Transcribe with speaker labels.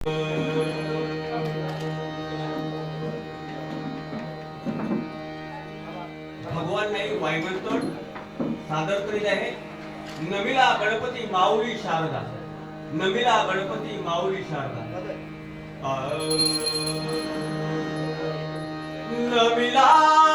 Speaker 1: भगवान नाही वायवंतोड सादर करीत आहे. नमिला गणपती माऊली शारदा. नमिला गणपती माऊली शारदा. नमिला